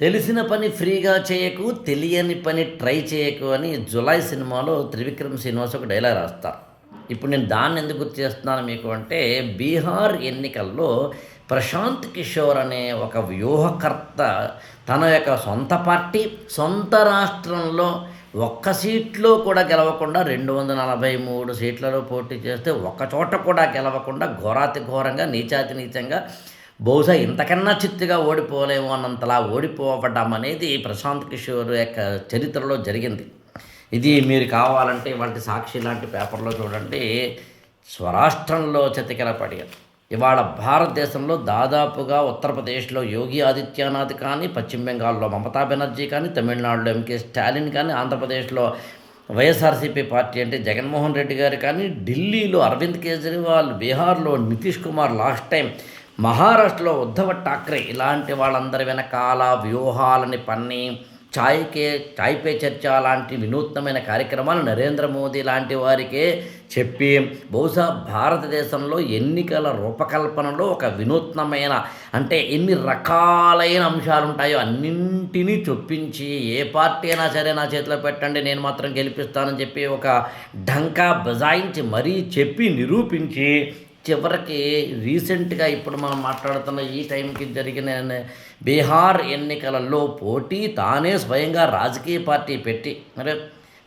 తెలిసిన పని ఫ్రీగా చేయకు తెలియని పని ట్రై చేయకు అని జులై సినిమాలో త్రివిక్రమ్ శ్రీనివాస్ ఒక డైలాగ్ రాస్తారు. ఇప్పుడు నేను దాన్ని ఎందుకు గుర్తు చేస్తున్నాను మీకు అంటే బీహార్ ఎన్నికల్లో ప్రశాంత్ కిషోర్ అనే ఒక వ్యూహకర్త తన యొక్క సొంత పార్టీ సొంత రాష్ట్రంలో ఒక్క సీట్లో కూడా గెలవకుండా రెండు వందల నలభై మూడు సీట్లలో పోటీ చేస్తే ఒక్క చోట కూడా గెలవకుండా ఘోరాతి ఘోరంగా నీచాతి నీచంగా బహుశా ఇంతకన్నా చిత్తుగా ఓడిపోలేము అన్నంతలా ఓడిపోవడం అనేది ప్రశాంత్ కిషోర్ యొక్క చరిత్రలో జరిగింది. ఇది మీరు కావాలంటే వంటి సాక్షి లాంటి పేపర్లో చూడండి. స్వరాష్ట్రంలో చతికిలపడి. ఇవాళ భారతదేశంలో దాదాపుగా ఉత్తరప్రదేశ్లో యోగి ఆదిత్యనాథ్ కానీ పశ్చిమ బెంగాల్లో మమతా బెనర్జీ కానీ తమిళనాడులో ఎంకే స్టాలిన్ కానీ ఆంధ్రప్రదేశ్లో వైఎస్ఆర్సీపీ పార్టీ అంటే జగన్మోహన్ రెడ్డి గారు కానీ ఢిల్లీలో అరవింద్ కేజ్రీవాల్ బీహార్లో నితీష్ కుమార్ లాస్ట్ టైం మహారాష్ట్రలో ఉద్ధవ్ ఠాక్రే ఇలాంటి వాళ్ళందరి వెనకాల వ్యూహాలని పన్ని ఛాయ్కే ఛాయ్ పే చర్చ లాంటి వినూత్నమైన కార్యక్రమాలు నరేంద్ర మోదీ లాంటి వారికే చెప్పి బహుశా భారతదేశంలో ఎన్నికల రూపకల్పనలో ఒక వినూత్నమైన అంటే ఎన్ని రకాలైన అంశాలు ఉంటాయో అన్నింటినీ చొప్పించి ఏ పార్టీ అయినా సరే నా చేతిలో పెట్టండి నేను మాత్రం గెలిపిస్తానని చెప్పి ఒక ఢంకా బజాయించి మరీ చెప్పి నిరూపించి చివరికి రీసెంట్గా ఇప్పుడు మనం మాట్లాడుతున్న ఈ టైంకి జరిగిన బీహార్ ఎన్నికలలో పోటీ తానే స్వయంగా రాజకీయ పార్టీ పెట్టి మరి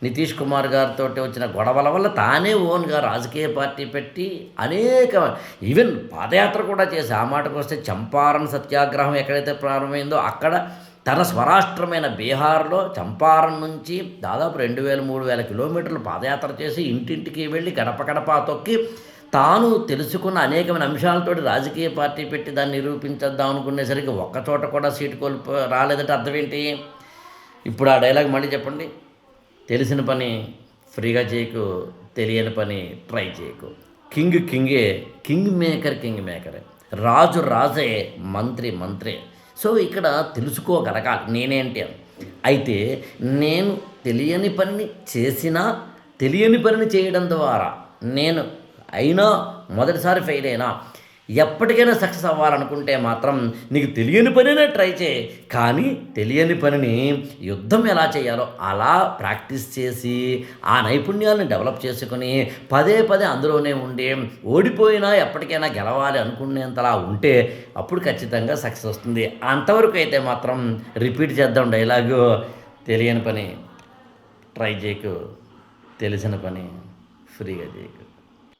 నితీష్ కుమార్ గారితో వచ్చిన గొడవల వల్ల తానే ఓన్గా రాజకీయ పార్టీ పెట్టి అనేక ఈవెన్ పాదయాత్ర కూడా చేసి ఆ మాటకు వస్తే చంపారన్ సత్యాగ్రహం ఎక్కడైతే ప్రారంభమైందో అక్కడ తన స్వరాష్ట్రమైన బీహార్లో చంపారన్ నుంచి దాదాపు రెండు వేల మూడు వేల కిలోమీటర్లు పాదయాత్ర చేసి ఇంటింటికి వెళ్ళి గడప గడప తొక్కి తాను తెలుసుకున్న అనేకమైన అంశాలతోటి రాజకీయ పార్టీ పెట్టి దాన్ని నిరూపించేద్దాం అనుకునేసరికి ఒక్కచోట కూడా సీటు కోల్పో రాలేదంటే అర్థం ఏంటి ఇప్పుడు ఆ డైలాగ్ మళ్ళీ చెప్పండి. తెలిసిన పని ఫ్రీగా చేయకు తెలియని పని ట్రై చేయకు. కింగ్ కింగే కింగ్ మేకర్ కింగ్ మేకరే రాజు రాజే మంత్రి మంత్రే. సో ఇక్కడ తెలుసుకోగలగాలి నేనేంటి అని అయితే నేను తెలియని పనిని చేసినా తెలియని పనిని చేయడం ద్వారా నేను అయినా మొదటిసారి ఫెయిల్ అయినా ఎప్పటికైనా సక్సెస్ అవ్వాలనుకుంటే మాత్రం నీకు తెలియని పనినే ట్రై చేయి. కానీ తెలియని పనిని యుద్ధం ఎలా చేయాలో అలా ప్రాక్టీస్ చేసి ఆ నైపుణ్యాలను డెవలప్ చేసుకుని పదే పదే అందులోనే ఉండి ఓడిపోయినా ఎప్పటికైనా గెలవాలి అనుకునేంతలా ఉంటే అప్పుడు ఖచ్చితంగా సక్సెస్ వస్తుంది. అంతవరకు అయితే మాత్రం రిపీట్ చేద్దాం డైలాగు తెలియని పని ట్రై చేయకు. తెలిసిన పని ఫ్రీగా చేయకు.